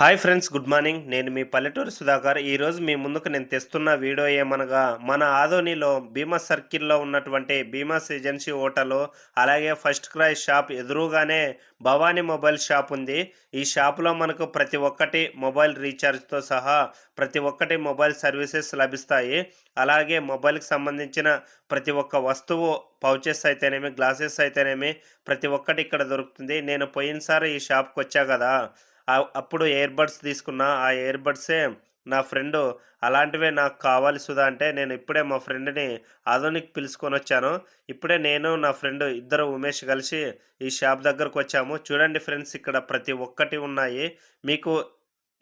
Hi friends good morning. నేను మీ పల్లెటూరు సుధాకర్. ఈరోజు మీ ముందుకు నేను తెస్తున్న వీడియో ఏమనగా మన ఆదోనిలో భీమా సర్కిల్లో ఉన్నటువంటి భీమాస్ ఏజెన్సీ హోటల్ అలాగే ఫస్ట్ క్రై షాప్ ఎదురుగానే భవానీ మొబైల్ షాప్ ఉంది. ఈ షాప్లో మనకు ప్రతి ఒక్కటి మొబైల్ రీఛార్జ్తో సహా ప్రతి ఒక్కటి మొబైల్ సర్వీసెస్ లభిస్తాయి. అలాగే మొబైల్కి సంబంధించిన ప్రతి ఒక్క వస్తువు పౌచెస్ అయితేనేమి గ్లాసెస్ అయితేనేమి ప్రతి ఒక్కటి ఇక్కడ దొరుకుతుంది. నేను పోయినసారి ఈ షాప్కి వచ్చా కదా. అప్పుడు ఇయర్ బడ్స్ తీసుకున్నా. ఆ ఇయర్ బడ్సే నా ఫ్రెండ్ అలాంటివే నాకు కావాలి సుధా అంటే నేను ఇప్పుడే మా ఫ్రెండ్ని ఆధునిక్ పిలుచుకొని వచ్చాను. ఇప్పుడే నేను నా ఫ్రెండ్ ఇద్దరు ఉమేష్ కలిసి ఈ షాప్ దగ్గరకు వచ్చాము. చూడండి ఫ్రెండ్స్ ఇక్కడ ప్రతి ఒక్కటి ఉన్నాయి. మీకు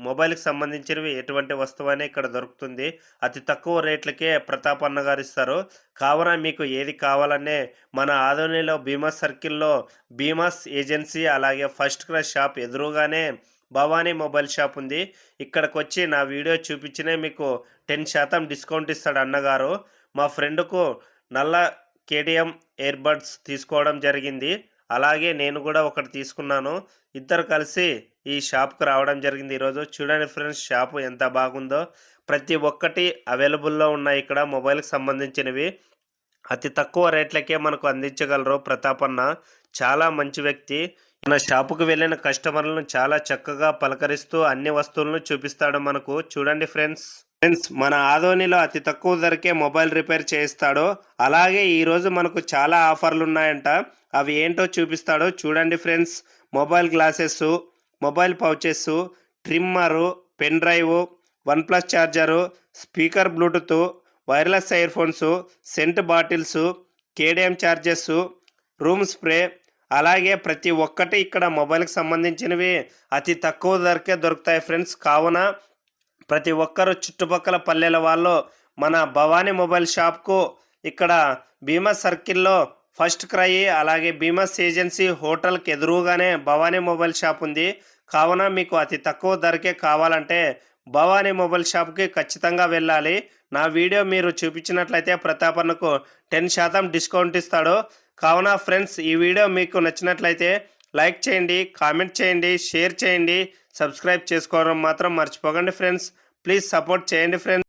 మొబైల్కి సంబంధించినవి ఎటువంటి వస్తువు ఇక్కడ దొరుకుతుంది. అతి తక్కువ రేట్లకే ప్రతాప్ అన్న గారు ఇస్తారు. కావున మీకు ఏది కావాలనే మన ఆధోనిలో భీమా సర్కిల్లో భీమాస్ ఏజెన్సీ అలాగే ఫస్ట్ క్లాస్ షాప్ ఎదురుగానే భవానీ మొబైల్ షాప్ ఉంది. ఇక్కడికి వచ్చి నా వీడియో చూపించినే మీకు టెన్ శాతం డిస్కౌంట్ ఇస్తాడు అన్నగారు. మా ఫ్రెండ్కు నల్ల కేటీఎం ఇయర్బడ్స్ తీసుకోవడం జరిగింది. అలాగే నేను కూడా ఒకటి తీసుకున్నాను. ఇద్దరు కలిసి ఈ షాప్కి రావడం జరిగింది ఈరోజు. చూడండి ఫ్రెండ్స్ షాపు ఎంత బాగుందో. ప్రతి ఒక్కటి అవైలబుల్లో ఉన్నాయి ఇక్కడ మొబైల్కి సంబంధించినవి. అతి తక్కువ రేట్లకే మనకు అందించగలరు ప్రతాపన్న చాలా మంచి వ్యక్తి. మన షాపుకు వెళ్ళిన కస్టమర్లను చాలా చక్కగా పలకరిస్తూ అన్ని వస్తువులను చూపిస్తాడు మనకు. చూడండి ఫ్రెండ్స్. ఫ్రెండ్స్ మన ఆదోనిలో అతి తక్కువ ధరకే మొబైల్ రిపేర్ చేయిస్తాడు. అలాగే ఈరోజు మనకు చాలా ఆఫర్లు ఉన్నాయంట అవి ఏంటో చూపిస్తాడు. చూడండి friends. Mobile glasses mobile pouches trimmer pen drive OnePlus charger speaker Bluetooth wireless earphones scent bottles KDM charges room spray అలాగే ప్రతి ఒక్కటి ఇక్కడ మొబైల్కి సంబంధించినవి అతి తక్కువ ధరకే దొరుకుతాయి ఫ్రెండ్స్. కావున ప్రతి ఒక్కరు చుట్టుపక్కల పల్లెల వాళ్ళు మన భవానీ మొబైల్ షాప్కు ఇక్కడ భీమా సర్కిల్లో ఫస్ట్ క్రై అలాగే భీమాస్ ఏజెన్సీ హోటల్కి ఎదురుగానే భవానీ మొబైల్ షాప్ ఉంది. కావున మీకు అతి తక్కువ ధరకే కావాలంటే భవానీ మొబైల్ షాప్కి ఖచ్చితంగా వెళ్ళాలి. నా వీడియో మీరు చూపించినట్లయితే ప్రతాపన్నకు టెన్ శాతం డిస్కౌంట్ ఇస్తాడు. కావున ఫ్రెండ్స్ ఈ వీడియో మీకు నచ్చినట్లయితే లైక్ చేయండి కామెంట్ చేయండి షేర్ చేయండి సబ్స్క్రైబ్ చేసుకోవడం మాత్రం మర్చిపోకండి ఫ్రెండ్స్. ప్లీజ్ సపోర్ట్ చేయండి ఫ్రెండ్స్.